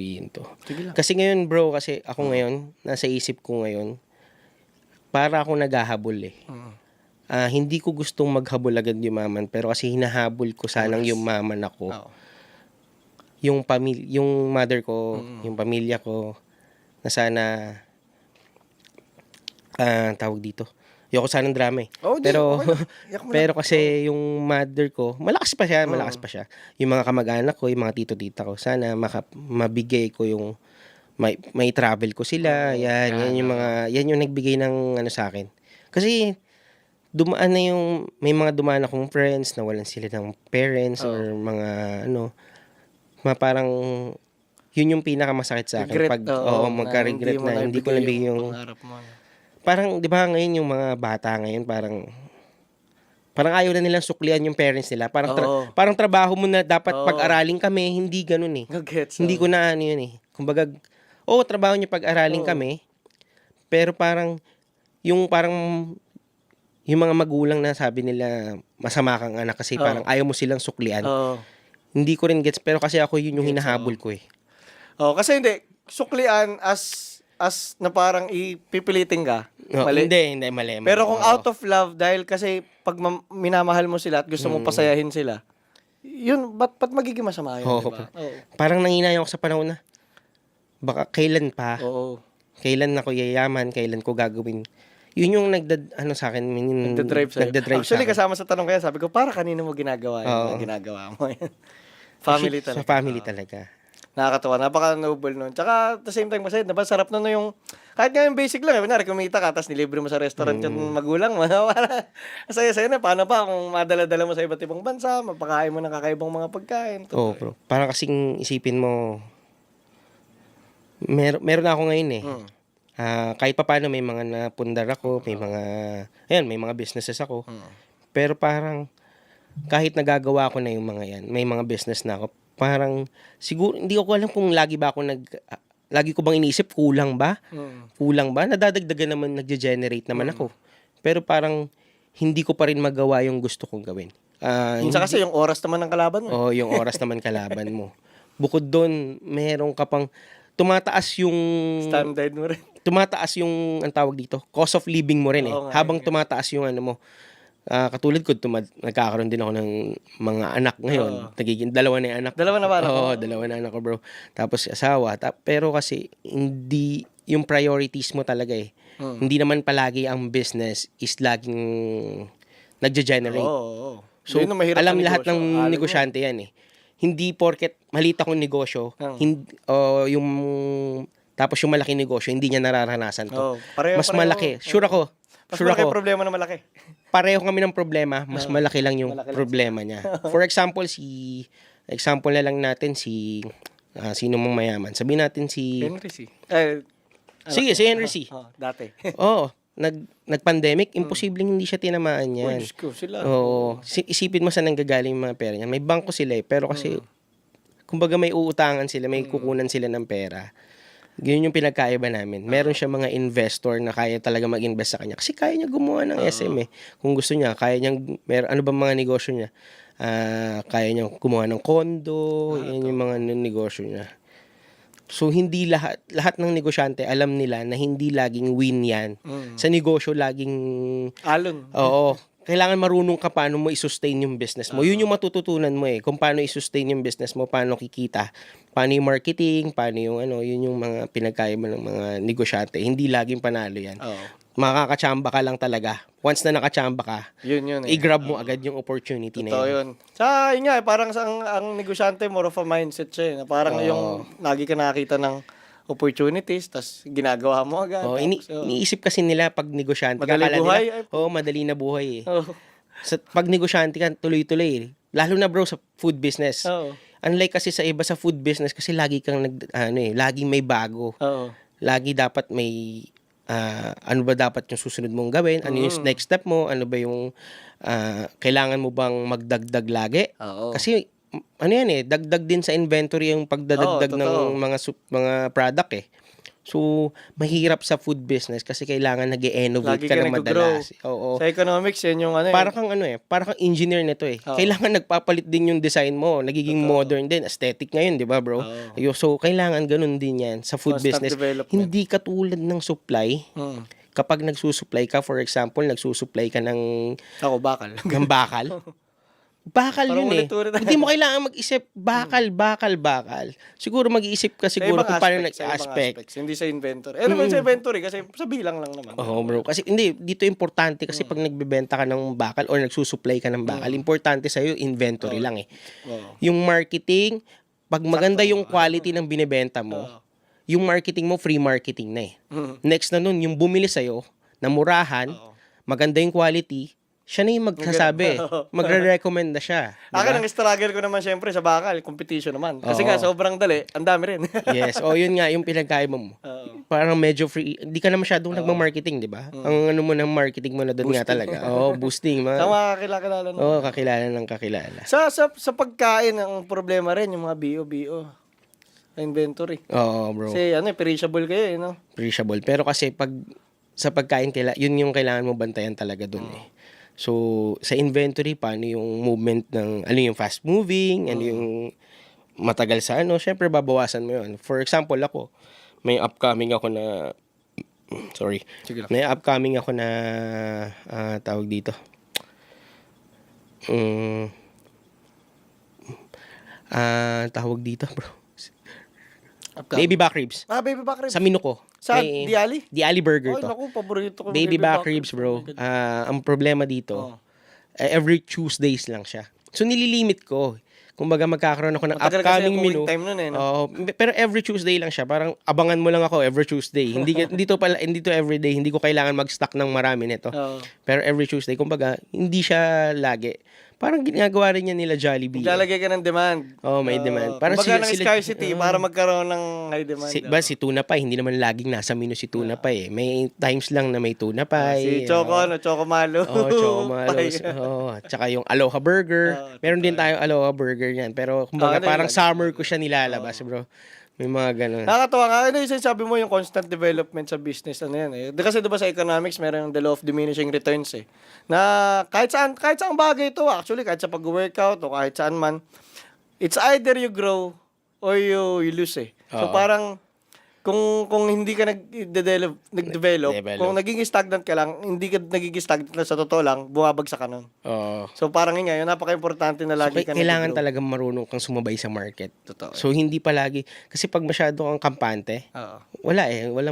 sabihin to. Kasi ngayon bro, kasi ako ngayon, nasa isip ko ngayon, para ako naghahabol eh. Mm. Ah, hindi ko gustong maghabol agad yumaman, pero kasi hinahabol ko sanang yumaman ako. Oo. Yung pamilya, yung mother ko, Mm. yung pamilya ko, na sana, ah, tawag dito, Ayoko sanang drama eh. Oh, di, Pero, okay pero kasi yung mother ko, malakas pa siya, malakas Oo. pa siya. Yung mga kamag-anak ko, yung mga tito-tita ko, sana maka, mabigay ko yung, may, may travel ko sila, yan, yan yung mga, yan yung nagbigay ng ano sa akin. Kasi, dumaan na yung, may mga dumaan akong friends, na walan sila ng parents, Oo. or mga, ano, mga parang, yun yung pinakamasakit sa akin. Regret, Pag, oo, magka-regret na, hindi ko nabigay yung, ano. Parang 'di ba ngayon yung mga bata ngayon parang parang ayaw na nilang suklian yung parents nila. Parang tra- Oo. parang trabaho mo na dapat Oo. pag-aralin kami, hindi ganoon eh. Gagets. Hindi ko na ano yun eh. Kumbaga, oh, trabaho niyo pag-aralin Oo. kami. Pero parang yung parang yung mga magulang na sabi nila masama kang anak kasi Oo. parang ayaw mo silang suklian. Oo. Hindi ko rin gets pero kasi ako yun yung Gets, hinahabol ko eh. Oh, kasi hindi suklian as as na parang ipipilitin ka. No, Mali. Hindi, hindi mali. mali. Pero kung Oo. out of love dahil kasi pag mam- minamahal mo sila at gusto mo Mm. pasayahin sila, yun, ba't, ba't magiging masama yun, Oo, di ba? Oo. parang nanginayang ako sa panahon na baka kailan pa Oo. kailan ako yayaman, kailan ko gagawin. Yun yung nagdad, ano sa akin, yung Nagda-drive sa'yo. nagda-drive Actually, sa akin. kasama sa tanong kaya, sabi ko, para kanino mo ginagawa yun? Oo. na ginagawa mo yun. family Sa talaga. family Oo. talaga. Nakakatawa. Napaka-noble nun. Tsaka, at the same time, masaya. Diba, sarap na no yung, kahit nga yung basic lang, eh, kunwari, kumita ka, tapos nilibre mo sa restaurant Mm. yung magulang mo. Saya-saya na. Paano pa kung madala-dala mo sa iba't ibang bansa, mapakain mo ng kakaibang mga pagkain. Oo, bro. Para kasing isipin mo, mer meron na ako ngayon eh. Mm. Ah, kahit pa paano may mga napundar ako, may mga, ayan, may mga businesses ako. Mm. Pero parang, kahit nagagawa ko na yung mga yan, may mga business na ako, parang, siguro, hindi ko alam kung lagi ba ako nag, lagi ko bang iniisip, kulang ba? Mm. kulang ba? Nadadagdagan naman, nagge-generate naman Mm. ako. Pero parang hindi ko pa rin magawa yung gusto kong gawin. Ah, Minsan kasi yung oras naman ng kalaban mo. oh, yung oras naman kalaban mo. Bukod doon, meron ka pang tumataas yung Standard mo rin. tumataas yung ang tawag dito, cost of living mo rin eh. Oo nga, Habang eh. tumataas yung ano mo. Ah, katulad ko, tuma- nagkakaroon din ako ng mga anak ngayon. Oo. Nagiging dalawa na yung anak. Dalawa na ba mo? Oo, dalawa na anak ko, bro. Tapos asawa. Ta- pero kasi hindi yung priorities mo talaga eh. Mm. Hindi naman palagi ang business is laging nagge-generate. Oo, oo. So, Yun alam lahat negosyo. ng Alam mo. negosyante yan eh. Hindi porket malita kong negosyo, Oo. hindi, o yung tapos yung malaki negosyo, hindi niya nararanasan to. Oo, pareho, mas pareho. malaki. Sure ako. Mas sure malaki ako. problema na malaki. Pareho kami ng problema, mas Oo. malaki lang yung Malaki lang problema niya. For example, si example na lang natin si ah, sino mong mayaman. Sabihin natin si Henry C. Eh, Sige, ko. si Henry C. Oh, dati. Oo, nag nag-pandemic, imposibleng hindi siya tinamaan Uy, yan. Diyos ko, sila. Oo. Si- Isipin mo saan nanggagaling yung mga pera niya. May bangko sila eh. Pero kasi, Mm. kumbaga may uutangan sila, may kukunan sila ng pera. Yun yung pinagkaiba namin. Meron siya mga investor na kaya talaga mag-invest sa kanya. Kasi kaya niya gumawa ng SM eh. Kung gusto niya, kaya niyang, mer ano ba mga negosyo niya? Ah, kaya niya gumawa ng kondo, yan yung mga negosyo niya. So hindi lahat lahat ng negosyante alam nila na hindi laging win 'yan. Mm. Sa negosyo laging Alon. Oo. Kailangan marunong ka paano mo i-sustain yung business mo. Yun yung matututunan mo eh. Kung paano i-sustain yung business mo, paano kikita, paano yung marketing, paano yung ano, yun yung mga pinagkaiba ng mga negosyante. Hindi laging panalo yan. Oo. Makakachamba ka lang talaga. Once na nakachamba ka, Yun yun eh. i-grab mo agad yung opportunity na Totoo yun. yun. Sa, yun nga, eh, parang sa, ang, ang negosyante, more of a mindset siya eh. Na parang Oo. yung lagi ka nakakita ng opportunities, tas ginagawa mo agad. Oh, ini oh. iniisip kasi nila pag negosyante ka, Madali buhay, nila, oh, madali na buhay eh. Oh. Sa, pag negosyante ka, tuloy-tuloy eh. Lalo na bro sa food business. Oo. Unlike kasi sa iba sa food business kasi lagi kang nag ano eh, laging may bago. Oo. Lagi dapat may ah, ano ba dapat yung susunod mong gawin? Ano yung Mm. next step mo? Ano ba yung ah, kailangan mo bang magdagdag lagi? Oo. Kasi ano yan eh, dagdag din sa inventory yung pagdadagdag Oo, ng totoo. mga sup- mga product eh. So, mahirap sa food business kasi kailangan nag innovate Lagi ka ka ng nag-grow. madalas. Oo. Sa economics, yan yung ano eh. Para kang ano eh, para kang engineer nito eh. Oo. Kailangan nagpapalit din yung design mo, nagiging modern din, aesthetic ngayon, 'di ba, bro? Oo. So kailangan ganun din 'yan sa food Constant business. development. Hindi katulad ng supply. Mm. Kapag nagsusupply ka, for example, nagsusupply ka ng Ako, bakal. ng bakal. Bakal Parang yun eh. ulit-ulit. Hindi mo kailangan mag-isip bakal, bakal, bakal. Siguro mag-iisip ka Sa siguro ibang kung paano sa ibang nag-aspect. aspects, Hindi sa inventory. Eh, naman sa inventory kasi sa bilang lang naman. Oo, bro. Kasi hindi, dito importante kasi pag nagbebenta ka ng bakal or nagsusupply ka ng bakal, importante sa'yo inventory lang eh. Oo. Yung marketing, pag maganda yung quality ng binebenta mo, yung marketing mo, free marketing na eh. Mm. Next na nun, yung bumili sa'yo, na murahan, maganda yung quality, siya na yung magsasabi. Magre-recommend na siya. Di Akin, ang struggle ko naman syempre sa bakal, competition naman. Kasi Oo. nga, sobrang dali, ang dami rin. yes. O, yun nga, yung pinagkaiba mo. Oo. Parang medyo free. Hindi ka na masyadong nagma-marketing, di ba? Ang ano mo ng marketing mo na doon nga talaga. Oo, boosting. Mga kakilala no? Oo, kakilala ng kakilala. Sa, sa, sa pagkain, ang problema rin, yung mga BO-BO. Inventory. Oo, bro. Kasi ano, eh, perishable kayo eh, no? Appreciable. Pero kasi pag sa pagkain, kaila, yun yung kailangan mo bantayan talaga doon eh. So, sa inventory, paano yung movement ng, ano yung fast moving, ano yung matagal sa ano, syempre babawasan mo yun. For example, ako, may upcoming ako na, sorry, Sige lang. may upcoming ako na, ah, tawag dito, mm, ah, tawag dito, bro. Baby back ribs. Ah, baby back ribs. Sa Minuko. Sa May- Diali? Di Ali Burger Ay, to. naku, paborito ko. Baby back ribs, bro. Ah, ang problema dito, Oh. eh, every Tuesdays lang siya. So nililimit ko. Kumbaga magkakaroon ako ng Matagal upcoming menu. time nun eh, no? Oo, pero every Tuesday lang siya. Parang abangan mo lang ako every Tuesday. hindi hindi to pala hindi to every day. Hindi ko kailangan mag-stock ng marami nito. Oo. Pero every Tuesday, kumbaga, hindi siya lagi. Parang ginagawa rin niya nila Jollibee. Lalagay ka ng demand. Oo, may demand. Parang Kumbaga ng scarcity para magkaroon ng high demand. Si, ba, si tuna pie, hindi naman laging nasa menu si tuna pie eh. May times lang na may tuna pie. Si Choco, oo. ano, Choco Malo. Oo, Choco Malos. Pie. Oo, tsaka yung Aloha Burger. Oo, Meron din tayong Aloha Burger niyan. Pero Ah, kumbaga ano parang yun? summer ko siya nilalabas, bro. May mga ganun. Nakakatawa nga. Ano yung sinasabi mo yung constant development sa business? Ano yan eh? Di Kasi diba sa economics, meron yung the law of diminishing returns eh. Na kahit saan, kahit saan bagay ito actually, kahit sa pag-workout o kahit saan man, it's either you grow or you, you lose eh. So Oo. parang, kung kung hindi ka nag-develop, nag-develop, Develop. kung nagiging stagnant ka lang, hindi ka nagiging stagnant na sa totoo lang, bumabagsak ka nun. Oo. So parang yun nga, yun napaka-importante na lagi ka Kailangan nag-grow. talaga marunong kang sumabay sa market. Totoo. So, hindi palagi, kasi pag masyado kang kampante, Oo. wala eh, wala